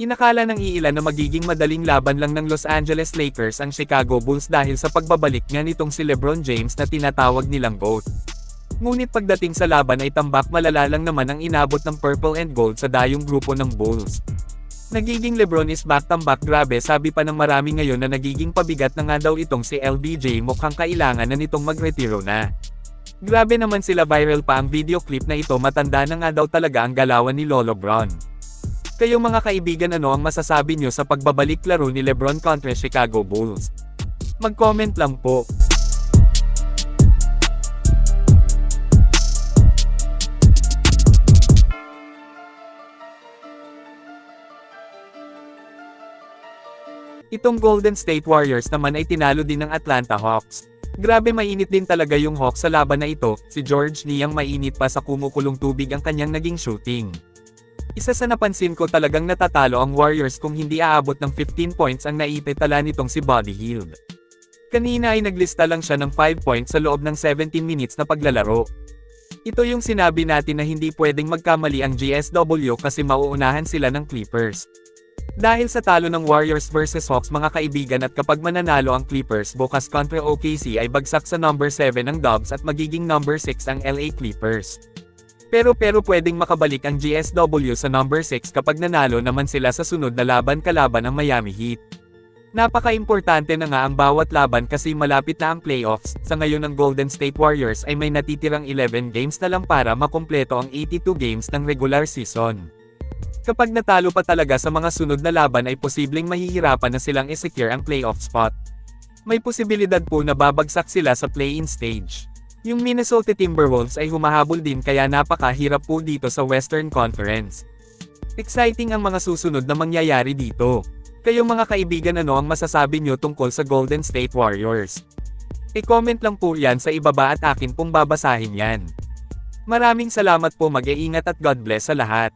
Inakala ng iilan na magiging madaling laban lang ng Los Angeles Lakers ang Chicago Bulls dahil sa pagbabalik nga nitong si LeBron James na tinatawag nilang GOAT. Ngunit pagdating sa laban ay tambak malala lang naman ang inabot ng purple and gold sa dayong grupo ng Bulls. Nagiging Lebron is back tambak grabe sabi pa ng marami ngayon na nagiging pabigat na nga daw itong si LBJ mukhang kailangan na nitong magretiro na. Grabe naman sila viral pa ang video clip na ito matanda na nga daw talaga ang galawan ni Lolo Bron. Kayo mga kaibigan ano ang masasabi nyo sa pagbabalik laro ni Lebron kontra Chicago Bulls? Mag-comment lang po. Itong Golden State Warriors naman ay tinalo din ng Atlanta Hawks. Grabe mainit din talaga yung Hawks sa laban na ito, si George Niang mainit pa sa kumukulong tubig ang kanyang naging shooting. Isa sa napansin ko talagang natatalo ang Warriors kung hindi aabot ng 15 points ang naipetala nitong si Buddy Hield. Kanina ay naglista lang siya ng 5 points sa loob ng 17 minutes na paglalaro. Ito yung sinabi natin na hindi pwedeng magkamali ang GSW kasi mauunahan sila ng Clippers. Dahil sa talo ng Warriors vs Hawks mga kaibigan at kapag mananalo ang Clippers bukas kontra OKC ay bagsak sa number 7 ang Dubs at magiging number 6 ang LA Clippers. Pero pero pwedeng makabalik ang GSW sa number 6 kapag nanalo naman sila sa sunod na laban kalaban ang Miami Heat. Napaka-importante na nga ang bawat laban kasi malapit na ang playoffs, sa ngayon ang Golden State Warriors ay may natitirang 11 games na lang para makumpleto ang 82 games ng regular season. Kapag natalo pa talaga sa mga sunod na laban ay posibleng mahihirapan na silang isecure ang playoff spot. May posibilidad po na babagsak sila sa play-in stage. Yung Minnesota Timberwolves ay humahabol din kaya napakahirap po dito sa Western Conference. Exciting ang mga susunod na mangyayari dito. Kayo mga kaibigan ano ang masasabi nyo tungkol sa Golden State Warriors? E-comment lang po yan sa ibaba at akin pong babasahin yan. Maraming salamat po mag-iingat at God bless sa lahat.